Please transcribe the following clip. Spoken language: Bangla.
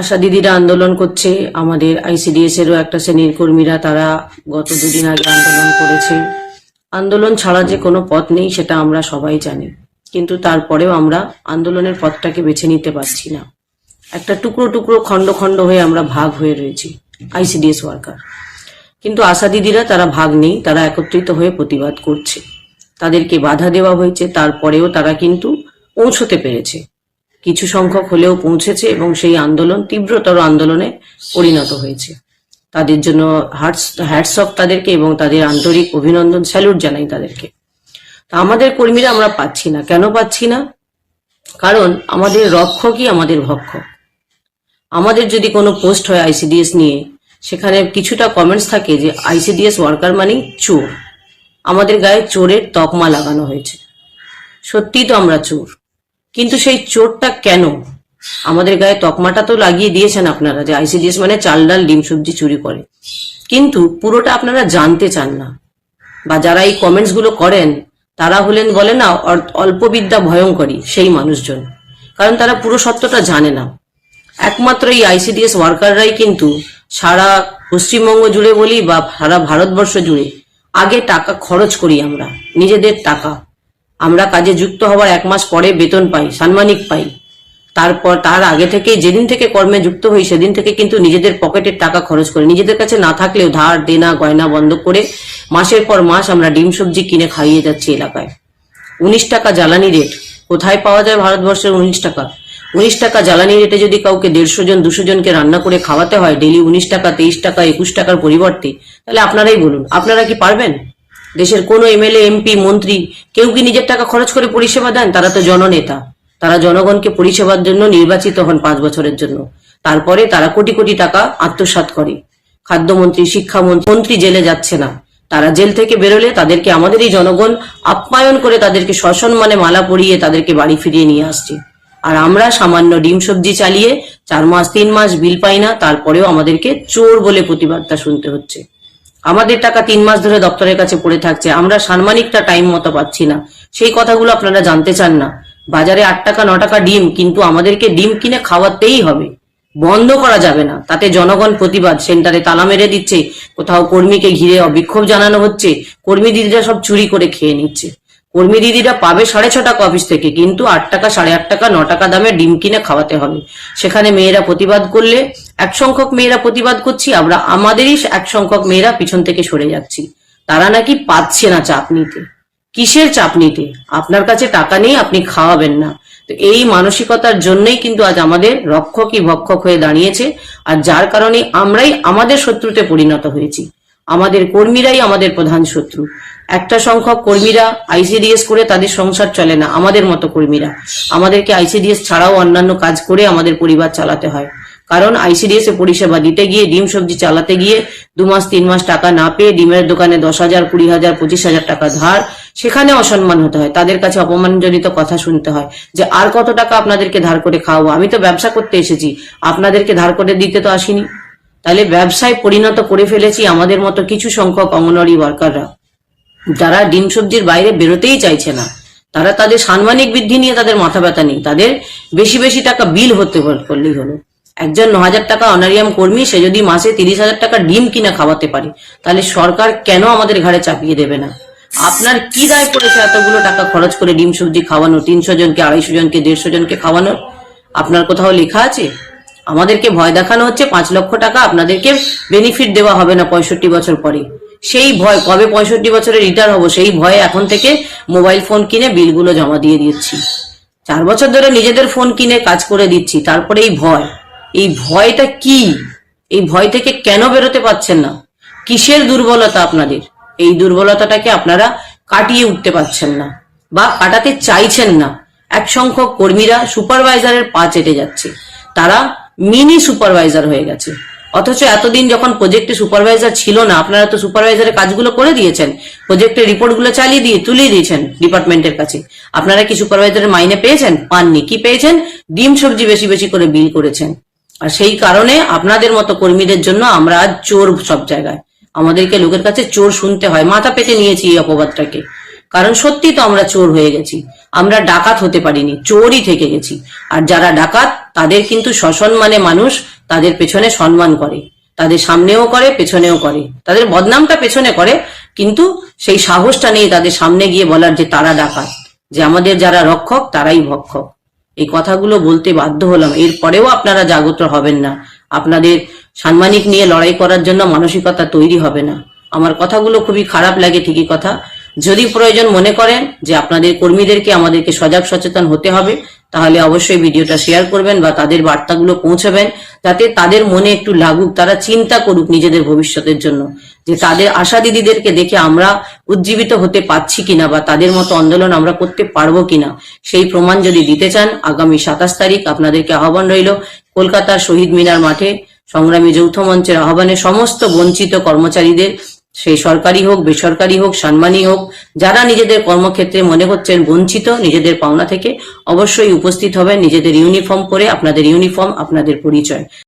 আশা দিদিরা আন্দোলন করছে। আমাদের আইসিডিএস এরও একটা শ্রেণির কর্মীরা তারা গত দুদিন আগে আন্দোলন করেছে। আন্দোলন ছাড়া যে কোনো পথ নেই, সেটা আমরা সবাই জানি। কিন্তু তারপরেও আমরা আন্দোলনের পথটাকে বেছে নিতে পারছি না। একটা টুকরো টুকরো খণ্ড খণ্ড হয়ে আমরা ভাগ হয়ে রয়েছি, আইসিডিএস ওয়ার্কার। কিন্তু আশা দিদিরা তারা ভাগ নেই, তারা একত্রিত হয়ে প্রতিবাদ করছে। তাদেরকে বাধা দেওয়া হয়েছে, তারপরেও তারা কিন্তু পৌঁছতে পেরেছে। কিছু সংখ্যক হলেও পৌঁছেছে এবং সেই আন্দোলন, তীব্রতর আন্দোলনে পরিণত হয়েছে। তাদের জন্য হার্টস হ্যাটস অফ তাদেরকে এবং তাদের আন্তরিক অভিনন্দন স্যালুট জানাই তাদেরকে। তা আমাদের কর্মীরা আমরা পাচ্ছি না। কেন পাচ্ছি না? কারণ আমাদের রক্ষকই আমাদের ভক্ষক। আমাদের যদি কোনো পোস্ট হয় আইসিডিএস নিয়ে, সেখানে কিছুটা কমেন্টস থাকে যে আইসিডিএস ওয়ার্কার মানেই চোর। আমাদের গায়ে চোরের তকমা লাগানো হয়েছে। সত্যিই তো আমরা চোর। কিন্তু সেই চোরটা কেন? আমাদের গায়ে তকমাটা তো লাগিয়ে দিয়েছেন আপনারা, যে আইসিডিএস মানে চাল ডাল, ডিম সবজি চুরি করে। কিন্তু পুরোটা আপনারা জানতে চান না। বা যারা এই কমেন্টসগুলো করেন, তারা হলেন বলে না অল্প বিদ্যা ভয়ঙ্করী সেই মানুষজন। কারণ তারা পুরো সত্যটা জানে না। একমাত্র এই আইসিডিএস ওয়ার্কাররাই কিন্তু সারা পশ্চিমবঙ্গ জুড়ে বলি বা সারা ভারতবর্ষ জুড়ে আগে টাকা খরচ করি আমরা, নিজেদের টাকা। আমরা কাজে যুক্ত হওয়ার এক মাস পরে বেতন পাই, সাম্মানিক পাই। তারপর তার আগে থেকে যেদিন থেকে কর্মে যুক্ত হই, সেদিন থেকে কিন্তু নিজেদের পকেটের টাকা খরচ করি। নিজেদের কাছে না থাকলেও ধার, দেনা, গয়না বন্ধ করে মাসের পর মাস আমরা ডিম সবজি কিনে খাইয়ে যাচ্ছি এলাকায়। উনিশ টাকা জ্বালানি রেট। কোথায় পাওয়া যায় ভারতবর্ষের উনিশ টাকা? উনিশ টাকা জ্বালানি রেটে যদি কাউকে দেড়শো জন, দুশো জনকে রান্না করে খাওয়াতে হয় ডেলি উনিশ টাকা, তেইশ টাকা, একুশ টাকার পরিবর্তে, তাহলে আপনারাই বলুন। আপনারা কি পারবেন? দেশের কোনো এমএলএ, এমপি, মন্ত্রী কেউ কি নিজের টাকা খরচ করে পরিষেবা দেন? তারা তো জননেতা। তারা জনগণকে পরিষেবার জন্য নির্বাচিত হন পাঁচ বছরের জন্য। তারপরে তারা কোটি কোটি টাকা আত্মসাৎ করে। খাদ্যমন্ত্রী, শিক্ষামন্ত্রী, মন্ত্রী জেলে যাচ্ছে না। তারা জেল থেকে বেরোলে তাদেরকে আমাদেরই জনগণ আপ্যায়ন করে তাদেরকে সসম্মানে মালা পরিয়ে তাদেরকে বাড়ি ফিরিয়ে নিয়ে আসছে। আর আমরা সামান্য ডিম সবজি চালিয়ে চার মাস, তিন মাস বিল পাই না, তারপরেও আমাদেরকে চোর বলে প্রতিবাদটা শুনতে হচ্ছে। আমাদের টাকা তিন মাস ধরে দপ্তরের কাছে পড়ে থাকছে। আমরা সাম্মানিকটা টাইম মতো পাচ্ছি না। সেই কথাগুলো আপনারা জানতে চান না। বাজারে আট টাকা, ন টাকা ডিম, কিন্তু আমাদেরকে ডিম কিনে খাওয়াতেই হবে। বন্ধ করা যাবে না। তাতে জনগণ প্রতিবাদ। সেন্টারে তালা মেরে দিচ্ছে। কোথাও কর্মীকে ঘিরে বিক্ষোভ জানানো হচ্ছে। কর্মী দিদিরা সব চুরি করে খেয়ে নিচ্ছে। কর্মী দিদিরা পাবে সাড়ে ছ টাকা অফিস থেকে, কিন্তু আট টাকা, সাড়ে আট টাকা, ন টাকা দামে ডিম কিনে খাওয়াতে হবে। সেখানে মেয়েরা প্রতিবাদ করলে এক সংখ্যক মেয়েরা প্রতিবাদ করছি, আমরা আমাদেরই এক সংখ্যক মেয়েরা পিছন থেকে সরে যাচ্ছি। তারা নাকি পাচ্ছে না চাপ নিতে। কিসের চাপ নিতে? আপনার কাছে টাকা নেই, আপনি খাওয়াবেন না। তো এই মানসিকতার জন্যই কিন্তু আজ আমাদের রক্ষকই ভক্ষক হয়ে দাঁড়িয়েছে, আর যার কারণে আমরাই আমাদের শত্রুতে পরিণত হয়েছি। আমাদের কর্মীরাই আমাদের প্রধান শত্রু। একটা সংখ্যক কর্মীরা আইসিডিএস করে তাদের সংসার চলে না, আমাদের মতো কর্মীরা। আমাদেরকে আইসিডিএস ছাড়াও অন্যান্য কাজ করে আমাদের পরিবার চালাতে হয়। কারণ আইসিডিএস এ পরিষেবা দিতে গিয়ে, ডিম সবজি চালাতে গিয়ে দু মাস, তিন মাস টাকা না পেয়ে ডিমের দোকানে দশ হাজার, কুড়ি হাজার, পঁচিশ হাজার টাকা ধার, সেখানে অসম্মান হতে হয়। তাদের কাছে অপমানজনিত কথা শুনতে হয় যে, আর কত টাকা আপনাদেরকে ধার করে খাওয়াবো? আমি তো ব্যবসা করতে এসেছি, আপনাদেরকে ধার করে দিতে তো আসিনি। তাহলে ব্যবসায় পরিণত করে ফেলেছি আমাদের মতো কিছু সংখ্যক অঙ্গনওয়াড়ি ওয়ার্কাররা যারা ডিম সবজির বাইরে বেরোতেই চাইছে না, তারা তাদের সাম্মানিক বৃদ্ধি নিয়ে তাদের মাথা ব্যথা নেই। তাদের বেশি বেশি টাকা বিল হতে করলেই হলো। একজন ন হাজার টাকা অনারিয়াম কর্মী, সে যদি মাসে তিরিশ হাজার টাকা ডিম কিনা খাওয়াতে পারে, তাহলে সরকার কেন আমাদের ঘাড়ে চাপিয়ে দেবে না? আপনার কি দায় পড়েছে এতগুলো টাকা খরচ করে ডিম সবজি খাওয়ানো, তিনশো জনকে, আড়াইশো জনকে, দেড়শো জনকে খাওয়ানো? আপনার কোথাও লেখা আছে? আমাদেরকে ভয় দেখানো হচ্ছে, পাঁচ লক্ষ টাকা আপনাদেরকে বেনিফিট দেওয়া হবে না পঁয়ষট্টি বছর পরে। সেই ভয়, কবে পঁয়ষট্টি বছরে রিটায়ার হব, সেই ভয়ে এখন থেকে মোবাইল ফোন কিনে বিলগুলো জমা দিয়ে দিচ্ছি। চার বছর ধরে নিজেদের ফোন কিনে কাজ করে দিচ্ছি, তারপরে এই ভয়। এই ভয়টা কি? এই ভয় থেকে কেন বেরোতে পারছেন না? কিসের দুর্বলতা আপনাদের? এই দুর্বলতাটাকে আপনারা কাটিয়ে উঠতে পারছেন না বা কাটাতে চাইছেন না। এক সংখ্যক কর্মীরা সুপারভাইজারের পা চেটে যাচ্ছে। তারা মিনি সুপারভাইজার হয়ে গেছে। অথচ এতদিন যখন প্রজেক্টে সুপারভাইজার ছিল না, আপনারা তো সুপারভাইজারের কাজগুলো করে দিয়েছেন। প্রজেক্টের রিপোর্টগুলো চালিয়ে দিয়ে তুলে দিয়েছেন ডিপার্টমেন্টের কাছে। আপনারা কি সুপারভাইজারের মাইনে পেয়েছেন? পাননি। কি পেয়েছেন? ডিম সবজি বেশি বেশি করে বিল করেছেন। আর সেই কারণে আপনাদের মতো কর্মীদের জন্য আমরা আজ চোর সব জায়গায়। আমাদেরকে লোকের কাছে চোর শুনতে হয়। মাথা পেতে নিয়েছি এই অপবাদটাকে। কারণ সত্যি তো আমরা চোর হয়ে গেছি। আমরা ডাকাত হতে পারিনি। চোরই থেকে গেছি। আর যারা ডাকাত, তাদের কিন্তু সসম্মানে মানুষ তাদের পেছনে সম্মান করে। তাদের সামনেও করে, পেছনেও করে। তাদের বদনামটা পেছনে করে, কিন্তু সেই সাহসটা নেই তাদের সামনে গিয়ে বলার যে তারা ডাকাত, যে আমাদের যারা রক্ষক, তারাই ভক্ষক। এই কথাগুলো বলতে বাধ্য হলাম। এরপরেও আপনারা জাগ্রত হবেন না। আপনাদের সাম্মানিক নিয়ে লড়াই করার জন্য মানসিকতা তৈরি হবে না। আমার কথাগুলো খুবই খারাপ লাগে, ঠিকই কথা। যদি প্রয়োজন মনে করেন যে আপনাদের কর্মীদেরকে আমাদেরকে সজাগ সচেতন হতে হবে তাহলে অবশ্যই ভিডিওটা শেয়ার করবেন বা তাদের বার্তাগুলো পৌঁছাবেন, যাতে তাদের মনে একটু লাগুক, তারা চিন্তা করুক নিজেদের ভবিষ্যতের জন্য। যে তাদের আশা দিদিদেরকে দেখে আমরা উজ্জীবিত হতে পারছি কিনা বা তাদের মতো আন্দোলন আমরা করতে পারব কিনা, সেই প্রমাণ যদি দিতে চান, আগামী সাতাশ তারিখ আপনাদেরকে আহ্বান রইল কলকাতার শহীদ মিনার মাঠে। সংগ্রামী যৌথ মঞ্চের আহ্বানে সমস্ত বঞ্চিত কর্মচারীদের সেই সরকারি হোক বেসরকারি হোক সম্মানী হোক, যারা নিজেদের কর্মক্ষেত্রে মনে হচ্ছেন বঞ্চিত, নিজেদের পাওনা থেকে অবশ্যই উপস্থিত হবেন, নিজেদের ইউনিফর্ম পরে আপনাদের ইউনিফর্ম, আপনাদের পরিচয়।